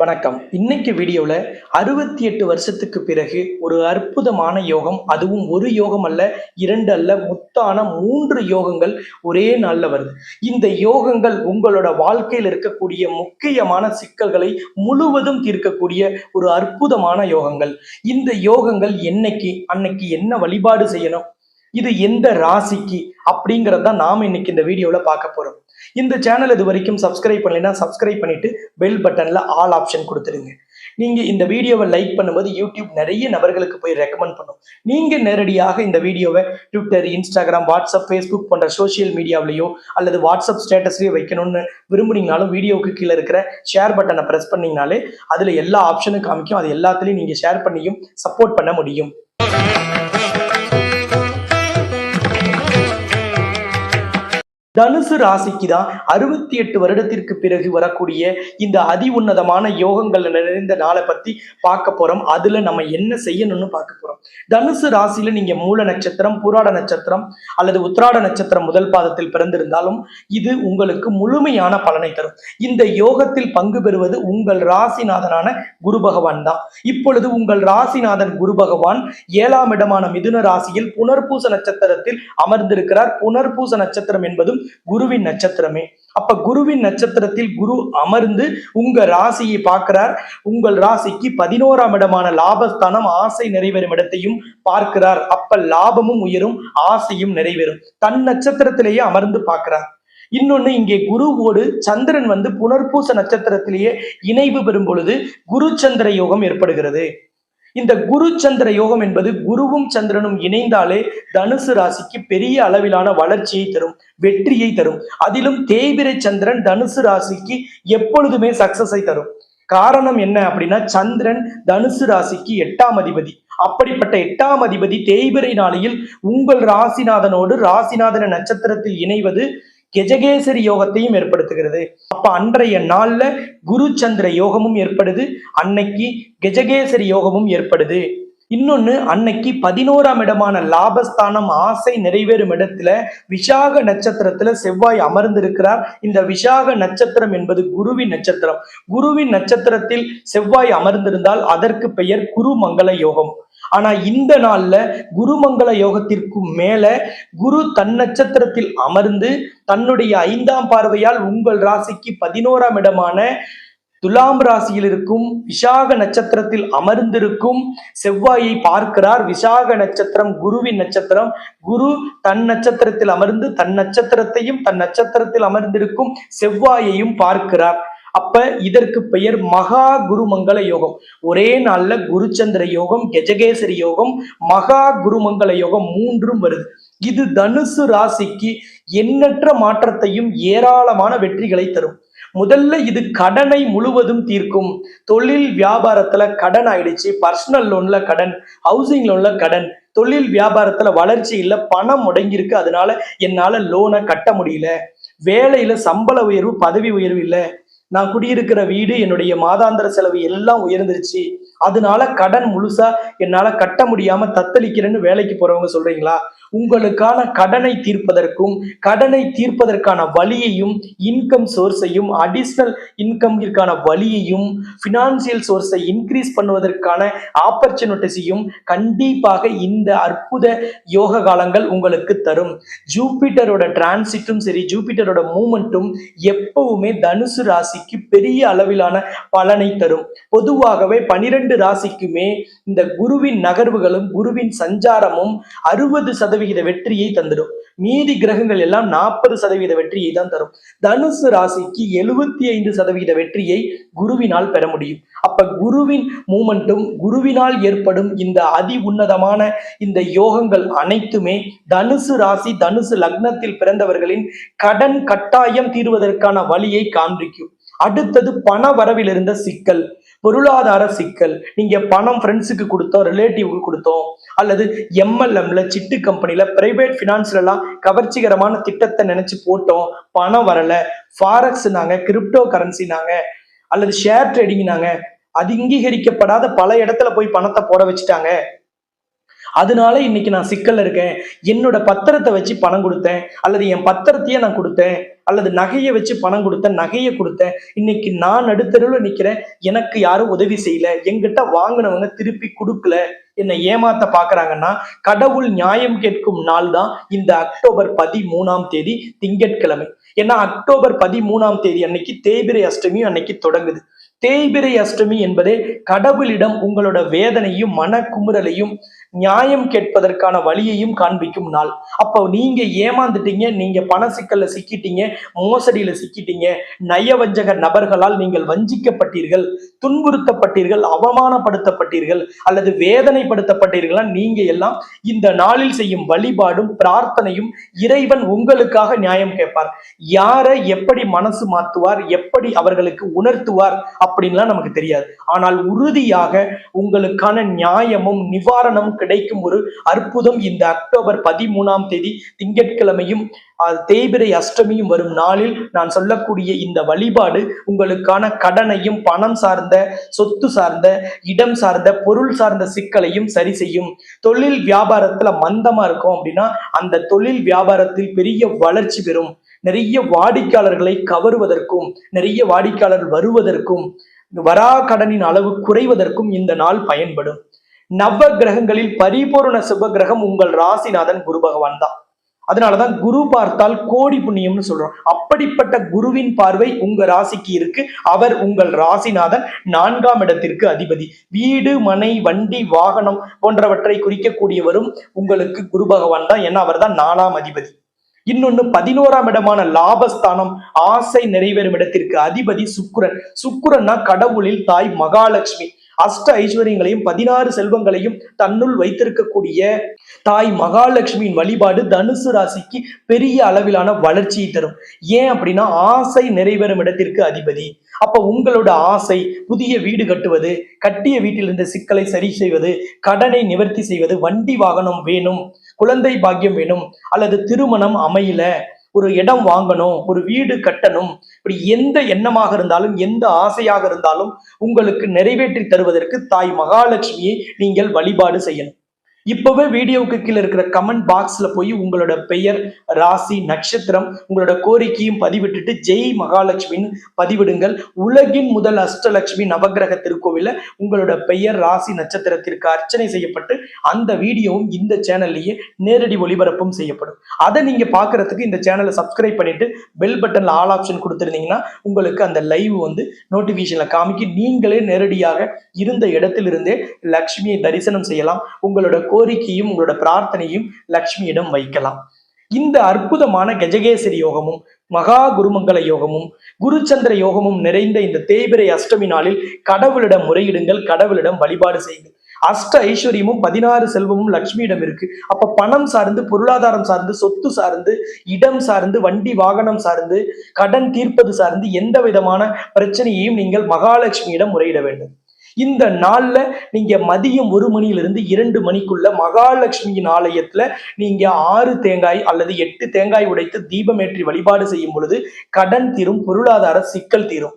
வணக்கம். இன்னைக்கு வீடியோவில் அறுபத்தி எட்டு வருஷத்துக்கு பிறகு ஒரு அற்புதமான யோகம் அதுவும் ஒரு யோகம் அல்ல இரண்டு அல்ல முத்தான மூன்று யோகங்கள் ஒரே நாளில் வருது. இந்த யோகங்கள் உங்களோட வாழ்க்கையில் இருக்கக்கூடிய முக்கியமான சிக்கல்களை முழுவதும் தீர்க்கக்கூடிய ஒரு அற்புதமான யோகங்கள். இந்த யோகங்கள் என்னைக்கு அன்னைக்கு என்ன வழிபாடு செய்யணும்? இது எந்த ராசிக்கு அப்படிங்கிறது தான் நாம் இன்னைக்கு இந்த வீடியோவில் பார்க்க போகிறோம் இந்த சேனல் இது வரைக்கும் சப்ஸ்கிரைப் பண்ணலைன்னா சப்ஸ்கிரைப் பண்ணிட்டு பெல் பட்டனில் ஆல் ஆப்ஷன் கொடுத்துருங்க நீங்கள் இந்த வீடியோவை லைக் பண்ணும்போது யூடியூப் நிறைய நபர்களுக்கு போய் ரெக்கமெண்ட் பண்ணும். நீங்கள் நேரடியாக இந்த வீடியோவை ட்விட்டர் இன்ஸ்டாகிராம் வாட்ஸ்அப் ஃபேஸ்புக் போன்ற சோஷியல் மீடியாவிலேயோ அல்லது வாட்ஸ்அப் ஸ்டேட்டஸ்லேயோ வைக்கணும்னு விரும்புனீங்கனாலும் வீடியோவுக்கு கீழே இருக்கிற ஷேர் பட்டனை ப்ரெஸ் பண்ணிங்கனாலே அதில் எல்லா ஆப்ஷனும் காமிக்கும். அது எல்லாத்துலேயும் நீங்கள் ஷேர் பண்ணியும் சப்போர்ட் பண்ண முடியும். தனுசு ராசிக்கு தான் அறுபத்தி எட்டு வருடத்திற்கு பிறகு வரக்கூடிய இந்த அதி உன்னதமான யோகங்கள் நிறைந்த நாளை பத்தி பார்க்க போறோம். அதுல நம்ம என்ன செய்யணும்னு பார்க்க போறோம். தனுசு ராசியில நீங்க மூல நட்சத்திரம் புராட நட்சத்திரம் அல்லது உத்திராட நட்சத்திரம் முதல் பாதத்தில் பிறந்திருந்தாலும் இது உங்களுக்கு முழுமையான பலனை தரும். இந்த யோகத்தில் பங்கு பெறுவது உங்கள் ராசிநாதனான குரு பகவான் தான். இப்பொழுது உங்கள் ராசிநாதன் குரு பகவான் ஏழாம் இடமான மிதுன ராசியில் புனர்பூச நட்சத்திரத்தில் அமர்ந்திருக்கிறார். புனர்பூச நட்சத்திரம் என்பதும் குருவின் நட்சத்திரமே. அப்ப குருவின் நட்சத்திரத்தில் குரு அமர்ந்து உங்க ராசியை பார்க்கிறார். உங்கள் ராசிக்கு பதினோராம் இடமான லாபஸ்தானம் ஆசை நிறைவேறும் இடத்தையும் பார்க்கிறார். அப்ப லாபமும் உயரும் ஆசையும் நிறைவேறும். தன் நட்சத்திரத்திலேயே அமர்ந்து பார்க்கிறார். இன்னொன்னு இங்கே குருவோடு சந்திரன் வந்து புனர்பூச நட்சத்திரத்திலேயே இணைவு பெறும் பொழுது குரு சந்திர யோகம் ஏற்படுகிறது. இந்த குரு சந்திர யோகம் என்பது குருவும் சந்திரனும் இணைந்தாலே தனுசு ராசிக்கு பெரிய அளவிலான வளர்ச்சியை தரும் வெற்றியை தரும். அதிலும் தேய்பிரை சந்திரன் தனுசு ராசிக்கு எப்பொழுதுமே சக்சஸை தரும். காரணம் என்ன அப்படின்னா சந்திரன் தனுசு ராசிக்கு எட்டாம் அதிபதி. அப்படிப்பட்ட எட்டாம் அதிபதி தேய்பிரை நாளையில் உங்கள் ராசிநாதனோடு ராசிநாதன நட்சத்திரத்தில் இணைவது கெஜகேசரி யோகத்தையும் ஏற்படுத்துகிறது. அப்ப அன்றைய நாள்ல குரு சந்திர யோகமும் ஏற்படுது. அன்னைக்கு கெஜகேசரி யோகமும் ஏற்படுது. இன்னொன்னு அன்னைக்கு பதினோராம் இடமான லாபஸ்தானம் ஆசை நிறைவேறும் இடத்துல விசாக நட்சத்திரத்துல செவ்வாய் அமர்ந்திருக்கிறார். இந்த விசாக நட்சத்திரம் என்பது குருவின் நட்சத்திரம். குருவின் நட்சத்திரத்தில் செவ்வாய் அமர்ந்திருந்தால் அதற்கு பெயர் குருமங்கள யோகம். ஆனா இந்த நாள்ல குருமங்கள யோகத்திற்கு மேல குரு தன் நட்சத்திரத்தில் அமர்ந்து தன்னுடைய ஐந்தாம் பார்வையால் உங்கள் ராசிக்கு பதினோராம் இடமான துலாம் ராசியில் இருக்கும் விசாக நட்சத்திரத்தில் அமர்ந்திருக்கும் செவ்வாயை பார்க்கிறார். விசாக நட்சத்திரம் குருவின் நட்சத்திரம். குரு தன் நட்சத்திரத்தில் அமர்ந்து தன் நட்சத்திரத்தையும் தன் நட்சத்திரத்தில் அமர்ந்திருக்கும் செவ்வாயையும் பார்க்கிறார். அப்ப இதற்கு பெயர் மகா குருமங்கள யோகம். ஒரே நாள்ல குருச்சந்திர யோகம் கெஜகேசரி யோகம் மகா குருமங்கள யோகம் மூன்றும் வருது. இது தனுசு ராசிக்கு எண்ணற்ற மாற்றத்தையும் ஏராளமான வெற்றிகளை தரும். முதல்ல இது கடனை முழுவதும் தீர்க்கும். தொழில் வியாபாரத்துல கடன் ஆயிடுச்சு. பர்சனல் லோன்ல கடன் ஹவுசிங் லோன்ல கடன். தொழில் வியாபாரத்துல வளர்ச்சி இல்ல பணம் முடங்கியிருக்கு. அதனால என்னால லோனை கட்ட முடியல. வேலையில சம்பள உயர்வு பதவி உயர்வு இல்லை. நான் குடியிருக்கிற வீடு என்னுடைய மாதாந்திர செலவு எல்லாம் உயர்ந்துருச்சு. அதனால கடன் முழுசா என்னால கட்ட முடியாம தத்தளிக்கிறேன்னு வேலைக்கு போறவங்க சொல்றீங்களா? உங்களுக்கான கடனை தீர்ப்பதற்கும் கடனை தீர்ப்பதற்கான வழியையும் இன்கம் சோர்ஸையும் அடிஷ்னல் இன்கம்கிற்கான வழியையும் ஃபினான்சியல் சோர்ஸை இன்க்ரீஸ் பண்ணுவதற்கான ஆப்பர்ச்சுனிட்டிஸையும் கண்டிப்பாக இந்த அற்புத யோக காலங்கள் உங்களுக்கு தரும். ஜூபிட்டரோட டிரான்சிட்டும் சரி ஜூபிட்டரோட மூமெண்ட்டும் எப்பவுமே தனுசு ராசிக்கு பெரிய அளவிலான பலனை தரும். பொதுவாகவே பனிரெண்டு ராசிக்குமே இந்த குருவின் நகர்வுகளும் குருவின் சஞ்சாரமும் அறுபது சதவிகித வெற்றியை தந்துடும். மீதி கிரகங்கள் எல்லாம் நாற்பது சதவீத வெற்றியை தான் தரும். தனுசு ராசிக்கு எழுபத்தி ஐந்து சதவீத வெற்றியை குருவினால் பெற முடியும். அப்ப குருவின் மூமெண்ட்டும் குருவினால் ஏற்படும் இந்த அதி உன்னதமான இந்த யோகங்கள் அனைத்துமே தனுசு ராசி தனுசு லக்னத்தில் பிறந்தவர்களின் கடன் கட்டாயம் தீர்வதற்கான வழியை காண்பிக்கும். அடுத்தது பண வரவில் இருந்த சிக்கல் பொருளாதார சிக்கல். நீங்க பணம் ஃப்ரெண்ட்ஸுக்கு கொடுத்தோம் ரிலேட்டிவ்க்கு கொடுத்தோம் அல்லது எம்எல்எம்ல சிட்டு கம்பெனில பிரைவேட் ஃபினான்ஸ்ல கவர்ச்சிகரமான திட்டத்தை நினைச்சு போட்டோம் பணம் வரல. ஃபாரக்ஸ் நாங்க கிரிப்டோ கரன்சி நாங்க அல்லது ஷேர் ட்ரேடிங் நாங்க அது அங்கீகரிக்கப்படாத பல இடத்துல போய் பணத்தை போட வச்சுட்டாங்க. அதனால இன்னைக்கு நான் சிக்கல்ல இருக்கேன். என்னோட பத்திரத்தை வச்சு பணம் கொடுத்தேன். அல்லது என் பத்திரத்தையே நான் கொடுத்தேன். அல்லது நகையை வச்சு பணம் கொடுத்தேன் நகையை கொடுத்தேன். இன்னைக்கு நான் நடுத்தருவில் நிக்கிறேன். எனக்கு யாரும் உதவி செய்யல. என்கிட்ட வாங்கினவங்க திருப்பி கொடுக்கல. என்னை ஏமாத்த பாக்குறாங்கன்னா கடவுள் நியாயம் கேட்கும் நாள் தான் இந்த அக்டோபர் பதிமூணாம் தேதி திங்கட்கிழமை. ஏன்னா அக்டோபர் பதிமூணாம் தேதி அன்னைக்கு தேய்பிரை அஷ்டமி அன்னைக்கு தொடங்குது. தேய்பிரை அஷ்டமி என்பதே கடவுளிடம் உங்களோட வேதனையும் மனக்குமுறலையும் நியாயம் கேட்பதற்கான வழியையும் காண்பிக்கும் நாள். அப்போ நீங்க ஏமாந்துட்டீங்க நீங்க பண சிக்கல்ல சிக்கிட்டீங்க மோசடியில சிக்கிட்டீங்க நயவஞ்சக நபர்களால் நீங்கள் வஞ்சிக்கப்பட்டீர்கள் துன்புறுத்தப்பட்டீர்கள் அவமானப்படுத்தப்பட்டீர்கள் அல்லது வேதனைப்படுத்தப்பட்டீர்களா நீங்க எல்லாம் இந்த நாளில் செய்யும் வழிபாடும் பிரார்த்தனையும் இறைவன் உங்களுக்காக நியாயம் கேட்பார். யாரை எப்படி மனசு மாத்துவார் எப்படி அவர்களுக்கு உணர்த்துவார் அப்படின்லாம் நமக்கு தெரியாது. ஆனால் உறுதியாக உங்களுக்கான நியாயமும் நிவாரணம் கிடைக்கும் ஒரு அற்புதம் இந்த அக்டோபர் பதிமூணாம் தேதி திங்கட்கிழமையும் தேய்பிரை அஷ்டமியும் வரும் நாளில் நான் சொல்லக்கூடிய இந்த வழிபாடு உங்களுக்கான கடனையும் பணம் சார்ந்த சொத்து சார்ந்த இடம் சார்ந்த பொருள் சார்ந்த சிக்கலையும் சரி செய்யும். தொழில் வியாபாரத்துல மந்தமா இருக்கும் அப்படின்னா அந்த தொழில் வியாபாரத்தில் பெரிய வளர்ச்சி பெறும். நிறைய வாடிக்கையாளர்களை கவருவதற்கும் நிறைய வாடிக்கையாளர் வருவதற்கும் வரா கடனின் அளவு குறைவதற்கும் இந்த நாள் பயன்படும். நவ கிரகங்களில் பரிபூரண சுப கிரகம் உங்கள் ராசிநாதன் குரு பகவான் தான். அதனாலதான் குரு பார்த்தால் கோடி புண்ணியம்னு சொல்றோம். அப்படிப்பட்ட குருவின் பார்வை உங்க ராசிக்கு இருக்கு. அவர் உங்கள் ராசிநாதன் நான்காம் இடத்திற்கு அதிபதி. வீடு மனை வண்டி வாகனம் போன்றவற்றை குறிக்கக்கூடியவரும் உங்களுக்கு குரு பகவான் தான். ஏன்னா அவர் தான் நாலாம் அதிபதி. இன்னொன்னு பதினோராம் இடமான லாபஸ்தானம் ஆசை நிறைவேறும் இடத்திற்கு அதிபதி சுக்கிரன். சுக்கிரன்னா கடவுளில் தாய் மகாலட்சுமி. அஷ்ட ஐஸ்வர்யங்களையும் பதினாறு செல்வங்களையும் தன்னுள் வைத்திருக்கக்கூடிய தாய் மகாலட்சுமியின் வழிபாடு தனுசு ராசிக்கு பெரிய அளவிலான வளர்ச்சியை தரும். ஏன் அப்படின்னா ஆசை நிறைவேறும் இடத்திற்கு அதிபதி. அப்ப உங்களோட ஆசை புதிய வீடு கட்டுவது கட்டிய வீட்டில் இருந்த சிக்கலை சரி செய்வது கடனை நிவர்த்தி செய்வது வண்டி வாகனம் வேணும் குழந்தை பாக்கியம் வேணும் அல்லது திருமணம் அமையல ஒரு இடம் வாங்கணும் ஒரு வீடு கட்டணும் இப்படி எந்த எண்ணமாக இருந்தாலும் எந்த ஆசையாக இருந்தாலும் உங்களுக்கு நிறைவேற்றி தருவதற்கு தாய் மகாலட்சுமியை நீங்கள் வழிபாடு செய்யணும். இப்பவே வீடியோவுக்கு கீழே இருக்கிற கமெண்ட் பாக்ஸ்ல போய் உங்களோட பெயர் ராசி நட்சத்திரம் உங்களோட கோரிக்கையும் பதிவிட்டுட்டு ஜெய் மகாலட்சுமின்னு பதிவிடுங்கள். உலகின் முதல் அஷ்டலட்சுமி நவக்கிரக திருக்கோவில உங்களோட பெயர் ராசி நட்சத்திரத்திற்கு அர்ச்சனை செய்யப்பட்டு அந்த வீடியோவும் இந்த சேனல்லையே நேரடி ஒளிபரப்பும் செய்யப்படும். அதை நீங்க பார்க்கறதுக்கு இந்த சேனலை சப்ஸ்கிரைப் பண்ணிட்டு பெல் பட்டன்ல ஆல் ஆப்ஷன் கொடுத்துருந்தீங்கன்னா உங்களுக்கு அந்த லைவ் வந்து நோட்டிபிகேஷன்ல காமிக்கி நீங்களே நேரடியாக இருந்த இடத்திலிருந்தே லக்ஷ்மியை தரிசனம் செய்யலாம். உங்களோட கோரிக்கையும் உங்களோட பிரார்த்தனையும் லக்ஷ்மியிடம் வைக்கலாம். இந்த அற்புதமான கஜகேசரி யோகமும் மகா குருமங்கல யோகமும் குருச்சந்திர யோகமும் நிறைந்த இந்த தேய்பிரை அஷ்டமி நாளில் கடவுளிடம் முறையிடுங்கள் கடவுளிடம் வழிபாடு செய்யுங்கள். அஷ்ட ஐஸ்வர்யமும் பதினாறு செல்வமும் லக்ஷ்மியிடம் இருக்கு. அப்ப பணம் சார்ந்து பொருளாதாரம் சார்ந்து சொத்து சார்ந்து இடம் சார்ந்து வண்டி வாகனம் சார்ந்து கடன் தீர்ப்பது சார்ந்து எந்த விதமான பிரச்சனையையும் நீங்கள் மகாலட்சுமியிடம் முறையிட வேண்டும். இந்த நாள்ல நீங்க மதியம் ஒரு மணியிலிருந்து இரண்டு மணிக்குள்ள மகாலட்சுமியின் ஆலயத்துல நீங்க ஆறு தேங்காய் அல்லது எட்டு தேங்காய் உடைத்து தீபமேற்றி வழிபாடு செய்யும் பொழுது கடன் தீரும் பொருளாதார சிக்கல் தீரும்.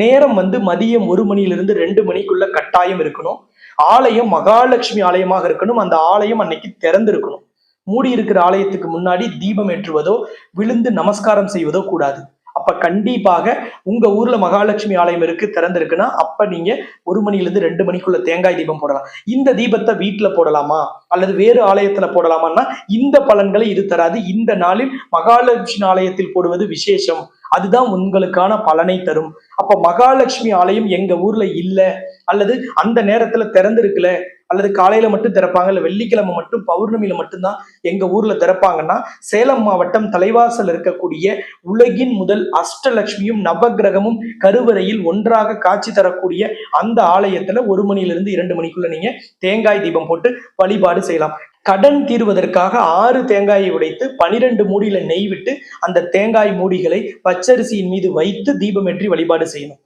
நேரம் வந்து மதியம் ஒரு மணியிலிருந்து ரெண்டு மணிக்குள்ள கட்டாயம் இருக்கணும். ஆலயம் மகாலட்சுமி ஆலயமாக இருக்கணும். அந்த ஆலயம் அன்னைக்கு திறந்து இருக்கணும் மூடி இருக்கிற ஆலயத்துக்கு முன்னாடி தீபம் ஏற்றுவதோ விழுந்து நமஸ்காரம் செய்வதோ கூடாது. அப்ப கண்டிப்பாக உங்க ஊர்ல மகாலட்சுமி ஆலயம் இருக்கு திறந்திருக்குன்னா அப்ப நீங்க ஒரு மணில இருந்து ரெண்டு மணிக்குள்ள தேங்காய் தீபம் போடலாம். இந்த தீபத்தை வீட்டுல போடலாமா? அல்லது வேறு ஆலயத்துல போடலாமான்னா இந்த பலன்களை இது தராது. இந்த நாளில் மகாலட்சுமி ஆலயத்தில் போடுவது விசேஷம். அதுதான் உங்களுக்கான பலனை தரும். அப்ப மகாலட்சுமி ஆலயம் எங்க ஊர்ல இல்ல அல்லது அந்த நேரத்துல திறந்திருக்கல அல்லது காலையில மட்டும் திறப்பாங்க இல்ல வெள்ளிக்கிழமை மட்டும் பௌர்ணமியில மட்டும்தான் எங்க ஊர்ல திறப்பாங்கன்னா சேலம் மாவட்டம் தலைவாசல் இருக்கக்கூடிய உலகின் முதல் அஷ்டலட்சுமியும் நவக்கிரகமும் கருவறையில் ஒன்றாக காட்சி தரக்கூடிய அந்த ஆலயத்துல ஒரு மணியிலிருந்து இரண்டு மணிக்குள்ள நீங்க தேங்காய் தீபம் போட்டு வழிபாடு செய்யலாம். கடன் தீர்வதற்காக ஆறு தேங்காயை உடைத்து பனிரெண்டு மூடியில நெய் விட்டு அந்த தேங்காய் மூடிகளை பச்சரிசியின் மீது வைத்து தீபமேற்றி வழிபாடு செய்யணும்.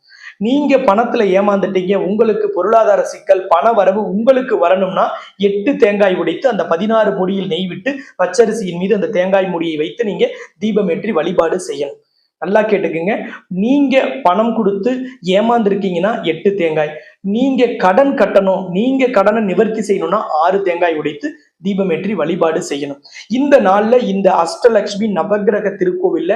நீங்க பணத்துல ஏமாந்துட்டீங்க உங்களுக்கு பொருளாதார சிக்கல் பண வரவு உங்களுக்கு வரணும்னா எட்டு தேங்காய் உடைத்து அந்த பதினாறு மூடியில் நெய் விட்டு பச்சரிசியின் மீது அந்த தேங்காய் மூடியை வைத்து நீங்க தீபமேற்றி வழிபாடு செய்யணும். நல்லா கேட்டுக்குங்க. நீங்க பணம் கொடுத்து ஏமாந்துருக்கீங்கன்னா எட்டு தேங்காய். நீங்க கடன் கட்டணும் நீங்க கடனை நிவர்த்தி செய்யணும்னா ஆறு தேங்காய் உடைத்து தீபமேற்றி வழிபாடு செய்யணும். இந்த நாள்ல இந்த அஷ்டலக்ஷ்மி நவக்கிரக திருக்கோவில்ல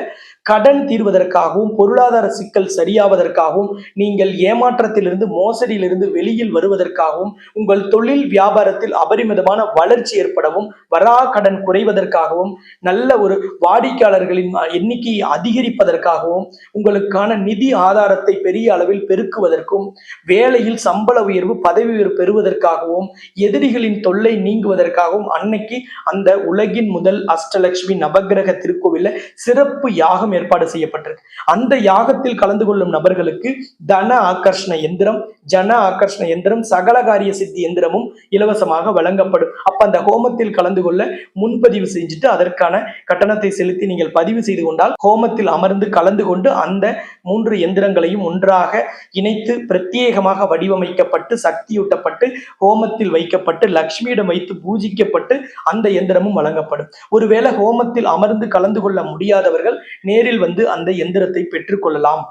கடன் தீர்வதற்காகவும் பொருளாதார சிக்கல் சரியாவதற்காகவும் நீங்கள் ஏமாற்றத்திலிருந்து மோசடியிலிருந்து வெளியில் வருவதற்காகவும் உங்கள் தொழில் வியாபாரத்தில் அபரிமிதமான வளர்ச்சி ஏற்படவும் வரா கடன் குறைவதற்காகவும் நல்ல ஒரு வாடிக்கையாளர்களின் எண்ணிக்கையை அதிகரிப்பதற்காகவும் உங்களுக்கான நிதி ஆதாரத்தை பெரிய அளவில் பெருக்குவதற்கும் வேலையில் சம்பள உயர்வு பதவி உயர்வு பெறுவதற்காகவும் எதிரிகளின் தொல்லை நீங்குவதற்காக நீங்குவதற்காகவும் அன்னைக்கு அந்த உலகின் முதல் அஷ்டலட்சுமி நவகிரக திருக்கோவில சிறப்பு யாகம் ஏற்பாடு செய்யப்பட்டிருக்கு. அந்த யாகத்தில் கலந்து கொள்ளும் நபர்களுக்கு தன ஆகர்ஷண எந்திரம் ஜன ஆகர்ஷண எந்திரம் சகல காரிய சித்தி எந்திரமும் இலவசமாக வழங்கப்படும். அப்ப அந்த ஹோமத்தில் கலந்து கொள்ள முன்பதிவு செஞ்சுட்டு அதற்கான கட்டணத்தை செலுத்தி நீங்கள் பதிவு செய்து கொண்டால் ஹோமத்தில் அமர்ந்து கலந்து கொண்டு அந்த மூன்று எந்திரங்களையும் ஒன்றாக இணைத்து பிரத்யேகமாக வடிவமைக்கப்பட்டு சக்தியூட்டப்பட்டு ஹோமத்தில் வைக்கப்பட்டு லக்ஷ்மியிடம் வைத்து பூஜிக்க பிரிக்கப்பட்டு அந்த எந்திரமும் வழங்கப்படும். ஒருவேளை ஹோமத்தில் அமர்ந்து கலந்து கொள்ள முடியாதவர்கள் நேரில் வந்து அந்த எந்திரத்தை பெற்றுக்கொள்ளலாம்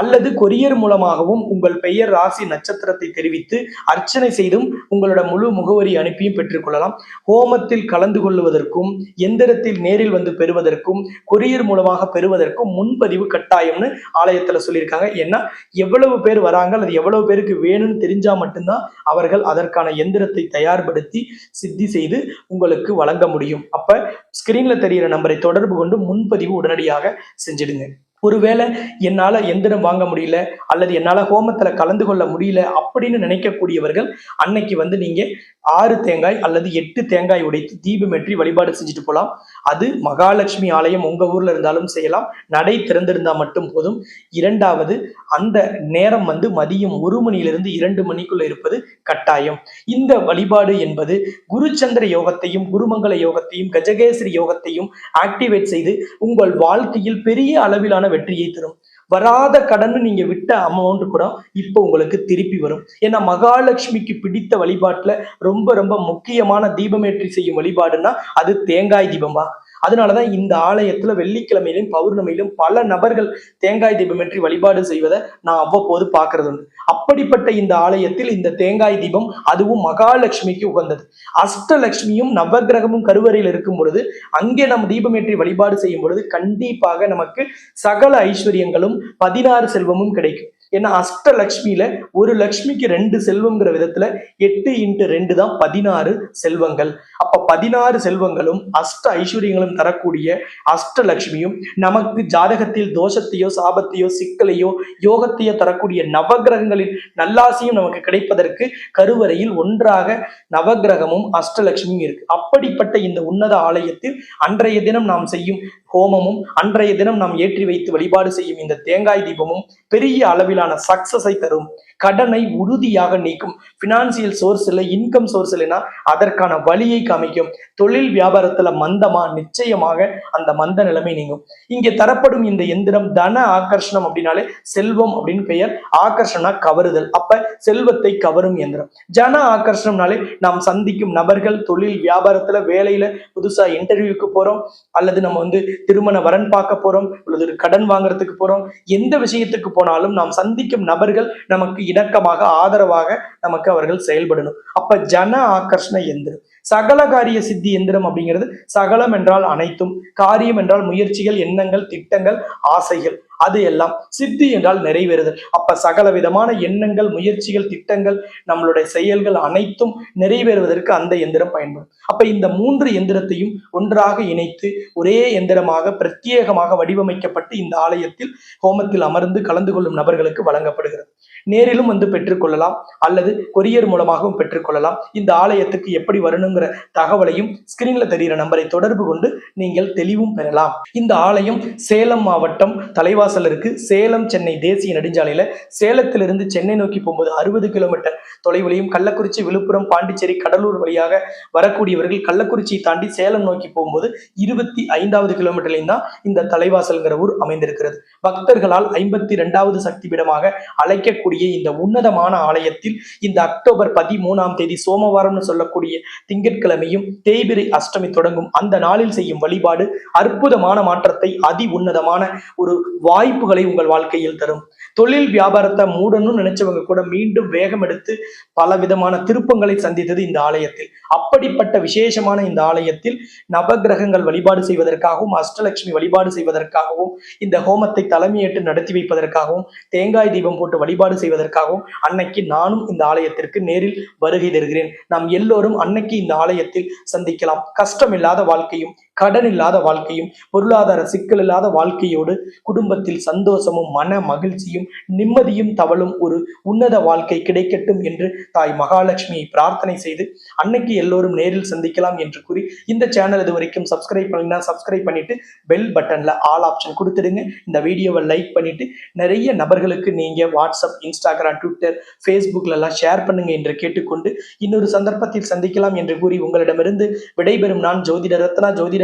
அல்லது கொரியர் மூலமாகவும் உங்கள் பெயர் ராசி நட்சத்திரத்தை தெரிவித்து அர்ச்சனை செய்தும் உங்களோட முழு முகவரி அனுப்பியும் பெற்றுக்கொள்ளலாம். ஹோமத்தில் கலந்து கொள்வதற்கும் எந்திரத்தில் நேரில் வந்து பெறுவதற்கும் கொரியர் மூலமாக பெறுவதற்கும் முன்பதிவு கட்டாயம்னு ஆலயத்துல சொல்லியிருக்காங்க. ஏன்னா எவ்வளவு பேர் வராங்க அது எவ்வளவு பேருக்கு வேணும்னு தெரிஞ்சா மட்டும்தான் அவர்கள் அதற்கான எந்திரத்தை தயார்படுத்தி சித்தி செய்து உங்களுக்கு வழங்க முடியும். அப்ப ஸ்கிரீன்ல தெரியிற நம்பரை தொடர்பு கொண்டு முன்பதிவு உடனடியாக செஞ்சிடுங்க. ஒருவேளை என்னால எந்திரம் வாங்க முடியல அல்லது என்னால ஹோமத்துல கலந்து கொள்ள முடியல அப்படின்னு நினைக்கக்கூடியவர்கள் அன்னைக்கு வந்து நீங்க ஆறு தேங்காய் அல்லது எட்டு தேங்காய் உடைத்து தீபம் ஏற்றி வழிபாடு செஞ்சுட்டு போகலாம் அது மகாலட்சுமி ஆலயம் உங்க ஊர்ல இருந்தாலும் செய்யலாம். நடை திறந்திருந்தா மட்டும் போதும். இரண்டாவது அந்த நேரம் வந்து மதியம் ஒரு மணியிலிருந்து இரண்டு மணிக்குள்ள இருப்பது கட்டாயம். இந்த வழிபாடு என்பது குருச்சந்திர யோகத்தையும் குருமங்கல யோகத்தையும் கஜகேசரி யோகத்தையும் ஆக்டிவேட் செய்து உங்கள் வாழ்க்கையில் பெரிய அளவிலான வெற்றியை தரும். வராத கடன் நீங்க விட்ட அமௌண்ட் கூட இப்போ உங்களுக்கு திருப்பி வரும். ஏன்னா மகாலட்சுமிக்கு பிடித்த வழிபாட்டுல ரொம்ப ரொம்ப முக்கியமான தீபமேற்றி செய்யும் வழிபாடுன்னா அது தேங்காய் தீபமா? அதனாலதான் இந்த ஆலயத்துல வெள்ளிக்கிழமையிலும் பௌர்ணமியிலும் பல நபர்கள் தேங்காய் தீபமேற்றி வழிபாடு செய்வதை நான் அவ்வப்போது பார்க்கறது உண்டு அப்படிப்பட்ட இந்த ஆலயத்தில் இந்த தேங்காய் தீபம் அதுவும் மகாலட்சுமிக்கு உகந்தது. அஷ்டலட்சுமியும் நவகிரகமும் கருவறையில் இருக்கும் பொழுது அங்கே நம்ம தீபமேற்றி வழிபாடு செய்யும் பொழுது கண்டிப்பாக நமக்கு சகல ஐஸ்வர்யங்களும் பதினாறு செல்வமும் கிடைக்கும். ஏன்னா அஷ்டலக்ஷ்மியில ஒரு லக்ஷ்மிக்கு ரெண்டு செல்வம்ங்கிற விதத்துல எட்டு இன்ட்டு ரெண்டு தான் பதினாறு செல்வங்கள். அப்ப பதினாறு செல்வங்களும் அஷ்ட ஐஸ்வர்யங்களும் தரக்கூடிய அஷ்டலக்ஷ்மியும் நமக்கு ஜாதகத்தில் தோஷத்தையோ சாபத்தையோ சிக்கலையோ யோகத்தையோ தரக்கூடிய நவகிரகங்களின் நல்லாசியும் நமக்கு கிடைப்பதற்கு கருவறையில் ஒன்றாக நவகிரகமும் அஷ்டலக்ஷ்மியும் இருக்கு. அப்படிப்பட்ட இந்த உன்னத ஆலயத்தில் அன்றைய தினம் நாம் செய்யும் ஹோமமும் அன்றைய தினம் நாம் ஏற்றி வைத்து வழிபாடு செய்யும் இந்த தேங்காய் தீபமும் பெரிய அளவிலான சக்சஸை தரும். கடனை உறுதியாக நீக்கும். பினான்சியல் சோர்ஸ் இல்லை இன்கம் சோர்ஸ் இல்லைன்னா அதற்கான வழியை காமிக்கும். தொழில் வியாபாரத்துல மந்தமா நிச்சயமாக அந்த மந்த நிலைமை நீங்கும். இங்கே தரப்படும் இந்த எந்திரம் தன ஆகர்ஷணம் அப்படின்னாலே செல்வம் அப்படின்னு பெயர். ஆகர்ஷணா கவருதல். அப்ப செல்வத்தை கவரும் எந்திரம். ஜன ஆகர்ஷணம்னாலே நாம் சந்திக்கும் நபர்கள் தொழில் வியாபாரத்துல வேலையில புதுசா இன்டர்வியூக்கு போறோம் அல்லது நம்ம வந்து திருமண வரன் பார்க்க போறோம் அல்லது ஒரு கடன் வாங்குறதுக்கு போறோம் எந்த விஷயத்துக்கு போனாலும் நாம் சந்திக்கும் நபர்கள் நமக்கு இணக்கமாக ஆதரவாக நமக்கு அவர்கள் செயல்படணும். அப்ப ஜன ஆகர்ஷண எந்திரம். சகல காரிய சித்தி எந்திரம் அப்படிங்கிறது சகலம் என்றால் அனைத்தும் காரியம் என்றால் முயற்சிகள் எண்ணங்கள் திட்டங்கள் ஆசைகள். அது எல்லாம் சித்தி என்றால் நிறைவேறுதல் அப்ப சகல விதமான எண்ணங்கள் முயற்சிகள் திட்டங்கள் நம்மளுடைய செயல்கள் அனைத்தும் நிறைவேறுவதற்கு அந்த எந்திரம் பயன்படும். அப்ப இந்த மூன்று எந்திரத்தையும் ஒன்றாக இணைத்து ஒரே எந்திரமாக பிரத்யேகமாக வடிவமைக்கப்பட்டு இந்த ஆலயத்தில் ஹோமத்தில் அமர்ந்து கலந்து கொள்ளும் நபர்களுக்கு வழங்கப்படுகிறது. நேரிலும் வந்து பெற்றுக்கொள்ளலாம் அல்லது கொரியர் மூலமாகவும் பெற்றுக்கொள்ளலாம். இந்த ஆலயத்துக்கு எப்படி வரணுங்கிற தகவலையும் ஸ்கிரீன்ல தெரிகிற நம்பரை தொடர்பு கொண்டு நீங்கள் தெளிவும் பெறலாம். இந்த ஆலயம் சேலம் மாவட்டம் தலைவாசல் இருக்கு சேலம் சென்னை தேசிய நெடுஞ்சாலையில சேலத்திலிருந்து சென்னை நோக்கி போகும்போது அறுபது கிலோமீட்டர் தொலைவிலையும் கள்ளக்குறிச்சி விழுப்புரம் பாண்டிச்சேரி கடலூர் வழியாக வரக்கூடியவர்கள் கள்ளக்குறிச்சியை தாண்டி சேலம் நோக்கி போகும்போது இருபத்தி ஐந்தாவது கிலோமீட்டர்லையும் தான் இந்த தலைவாசல்ங்கிற ஊர் அமைந்திருக்கிறது. பக்தர்களால் ஐம்பத்தி இரண்டாவது சக்தி பீடமாக அழைக்க அழைக்கக்கூடிய இந்த உன்னதமான ஆலயத்தில் இந்த அக்டோபர் பதிமூணாம் தேதி சோமவாரம்னு சொல்லக்கூடிய திங்கட்கிழமையும் தேய்பிரை அஷ்டமி தொடங்கும் அந்த நாளில் செய்யும் வழிபாடு அற்புதமான மாற்றத்தை அதி உன்னதமான ஒரு வாய்ப்புகளை உங்கள் வாழ்க்கையில் தரும். தொழில் வியாபாரத்தை மூடணும்னு நினைச்சவங்க கூட மீண்டும் வேகம் எடுத்து பல விதமான திருப்பங்களை சந்தித்தது இந்த ஆலயத்தில். அப்படிப்பட்ட விசேஷமான இந்த ஆலயத்தில் நவகிரகங்கள் வழிபாடு செய்வதற்காகவும் அஷ்டலட்சுமி வழிபாடு செய்வதற்காகவும் இந்த ஹோமத்தை தலைமையேற்று நடத்தி வைப்பதற்காகவும் தேங்காய் தீபம் போட்டு வழிபாடு செய்வதற்காகவும் அன்னைக்கு நானும் இந்த ஆலயத்திற்கு நேரில் வருகை தருகிறேன். நாம் எல்லோரும் அன்னைக்கு இந்த ஆலயத்தில் சந்திக்கலாம். கஷ்டம் இல்லாத வாழ்க்கையும் கடன் இல்லாத வாழ்க்கையும் பொருளாதார சிக்கல் இல்லாத வாழ்க்கையோடு குடும்பத்தில் சந்தோஷமும் மன மகிழ்ச்சியும் நிம்மதியும் தவழும் ஒரு உன்னத வாழ்க்கை கிடைக்கட்டும் என்று தாய் மகாலட்சுமியை பிரார்த்தனை செய்து அன்னைக்கு எல்லோரும் நேரில் சந்திக்கலாம் என்று கூறி இந்த சேனல் இது வரைக்கும் சப்ஸ்கிரைப் பண்ணினா சப்ஸ்கிரைப் பண்ணிட்டு பெல் பட்டன்ல ஆல் ஆப்ஷன் கொடுத்துடுங்க. இந்த வீடியோவை லைக் பண்ணிட்டு நிறைய நபர்களுக்கு நீங்க வாட்ஸ்அப் இன்ஸ்டாகிராம் ட்விட்டர் ஃபேஸ்புக்ல எல்லாம் ஷேர் பண்ணுங்க என்று கேட்டுக்கொண்டு இன்னொரு சந்தர்ப்பத்தில் சந்திக்கலாம் என்று கூறி உங்களிடமிருந்து விடைபெறும் நான் ஜோதிட ரத்னா ஜோதிட